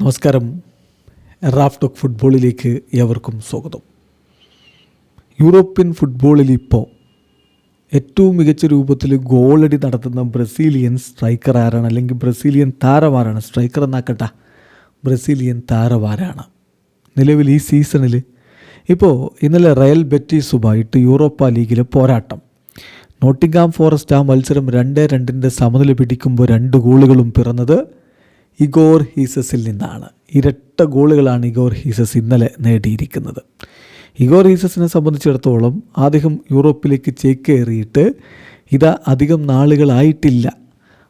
നമസ്കാരം. Raf talk ഫുട്ബോളിലേക്ക് ഏവർക്കും സ്വാഗതം. യൂറോപ്യൻ ഫുട്ബോളിൽ ഇപ്പോൾ ഏറ്റവും മികച്ച രൂപത്തിൽ ഗോളടി നടത്തുന്ന ബ്രസീലിയൻ സ്ട്രൈക്കർ ആരാണ്? അല്ലെങ്കിൽ ബ്രസീലിയൻ താരമാരാണ് സ്ട്രൈക്കർ എന്നാക്കട്ട. ബ്രസീലിയൻ താരമാരാണ് നിലവിൽ ഈ സീസണിൽ ഇപ്പോൾ ഇന്നലെ റയൽ ബെറ്റീസുമായിട്ട് യൂറോപ്പ ലീഗിലെ പോരാട്ടം. നോട്ടിംഗാം ഫോറസ്റ്റ് ആ മത്സരം രണ്ട് രണ്ടിന്റെ സമനില പിടിക്കുമ്പോൾ രണ്ട് ഗോളുകളും പിറന്നത് ഇഗോർ ഹീസസിൽ നിന്നാണ്. ഇരട്ട ഗോളുകളാണ് ഇഗോർ ഹീസസ് ഇന്നലെ നേടിയിരിക്കുന്നത്. ഇഗോർ ഹീസസിനെ സംബന്ധിച്ചിടത്തോളം അദ്ദേഹം യൂറോപ്പിലേക്ക് ചേക്കേറിയിട്ട് ഇതാ അധികം നാളുകളായിട്ടില്ല.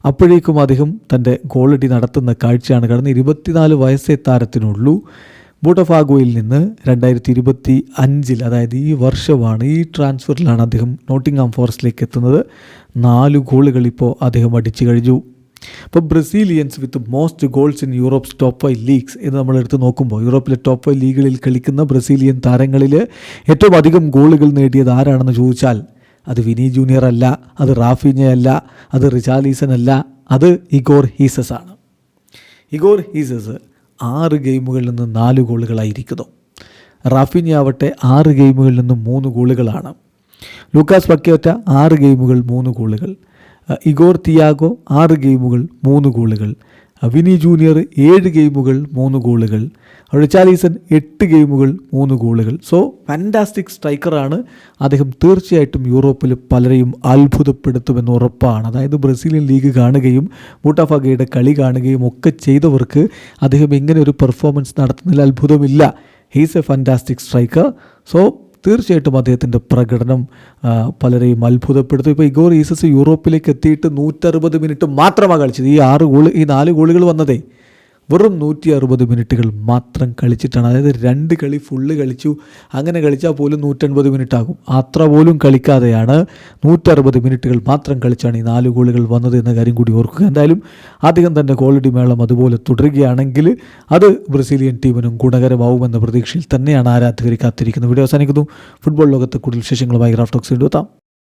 അപ്പോഴേക്കും അദ്ദേഹം തന്റെ ഗോളടി നടത്തുന്ന കാഴ്ചയാണ് കടന്ന് ഇരുപത്തിനാല് വയസ്സേ താരത്തിനുള്ളൂ. ബൂട്ടഫാഗോയിൽ നിന്ന് രണ്ടായിരത്തി ഇരുപത്തി അഞ്ചിൽ അതായത് ഈ വർഷമാണ് ഈ ട്രാൻസ്ഫറിലാണ് അദ്ദേഹം നോട്ടിംഗ്ഹാം ഫോറസ്റ്റിലേക്ക് എത്തുന്നത്. നാല് ഗോളുകൾ ഇപ്പോൾ അദ്ദേഹം അടിച്ചു കഴിഞ്ഞു. അപ്പോൾ Brazilians with most goals in Europe's top five leagues എന്ന് നമ്മൾ എടുത്ത് നോക്കുമ്പോൾ യൂറോപ്പിലെ ടോപ്പ് ഫൈവ് ലീഗുകളിൽ കളിക്കുന്ന ബ്രസീലിയൻ താരങ്ങളിൽ ഏറ്റവും അധികം ഗോളുകൾ നേടിയത് ആരാണെന്ന് ചോദിച്ചാൽ അത് വിനി ജൂനിയർ അല്ല അത് റാഫിഞ്ഞ അല്ല അത് റിച്ചാലീസൺ അല്ല അത് ഇഗോർ ഹീസസ് ആണ്. ഇഗോർ ഹീസസ് ആറ് ഗെയിമുകളിൽ നിന്ന് നാല് ഗോളുകളായിരിക്കുന്നു. റാഫിഞ്ഞ ആവട്ടെ ആറ് ഗെയിമുകളിൽ നിന്ന് മൂന്ന് ഗോളുകളാണ്. ലൂക്കാസ് പക്കയോറ്റ ആറ് ഗെയിമുകൾ മൂന്ന് ഗോളുകൾ. ഇഗോർ തിയാഗോ ആറ് ഗെയിമുകൾ മൂന്ന് ഗോളുകൾ. വിനി ജൂനിയർ ഏഴ് ഗെയിമുകൾ മൂന്ന് ഗോളുകൾ. റിച്ചാലീസൺ എട്ട് ഗെയിമുകൾ മൂന്ന് ഗോളുകൾ. സോ ഫാന്റാസ്റ്റിക് സ്ട്രൈക്കറാണ് അദ്ദേഹം തീർച്ചയായിട്ടും യൂറോപ്പിൽ പലരെയും അത്ഭുതപ്പെടുത്തുമെന്ന് ഉറപ്പാണ്. അതായത് ബ്രസീലിയൻ ലീഗ് കാണുകയും മൂട്ടാഫാഗയുടെ കളി കാണുകയും ഒക്കെ ചെയ്തവർക്ക് അദ്ദേഹം ഇങ്ങനെ ഒരു പെർഫോമൻസ് നടത്തുന്നതിൽ അത്ഭുതമില്ല. He's a fantastic striker so തീർച്ചയായിട്ടും അദ്ദേഹത്തിന്റെ പ്രകടനം പലരെയും അത്ഭുതപ്പെടുത്തും. ഇപ്പോൾ ഇഗോർ ഈസസ് യൂറോപ്പിലേക്ക് എത്തിയിട്ട് നൂറ്ററുപത് മിനിറ്റ് മാത്രമാണ് കളിച്ചത്. ഈ ആറ് ഗോൾ ഈ നാല് ഗോളുകൾ വന്നതേ വെറും നൂറ്റി അറുപത് മിനിറ്റുകൾ മാത്രം കളിച്ചിട്ടാണ്. അതായത് രണ്ട് കളി ഫുള്ള് കളിച്ചു. അങ്ങനെ കളിച്ചാൽ പോലും നൂറ്റൻപത് മിനിറ്റ് ആകും അത്ര പോലും കളിക്കാതെയാണ് നൂറ്ററുപത് മിനിറ്റുകൾ മാത്രം കളിച്ചാണ് ഈ നാല് ഗോളുകൾ വന്നത് എന്ന കാര്യം കൂടി ഓർക്കുക. എന്തായാലും അദ്ദേഹം തന്റെ ക്വാളിറ്റി മേളം അതുപോലെ തുടരുകയാണെങ്കിൽ അത് ബ്രസീലിയൻ ടീമിനും ഗുണകരമാവുമെന്ന പ്രതീക്ഷയിൽ തന്നെയാണ് ആരാധകർ കാത്തിരിക്കുന്നത്. വീഡിയോ അവസാനിക്കുന്നു. ഫുട്ബോൾ ലോകത്ത് കൂടുതൽ വിശേഷങ്ങളുമായി ഗ്രാഫ്റ്റോക്സ് എത്താം.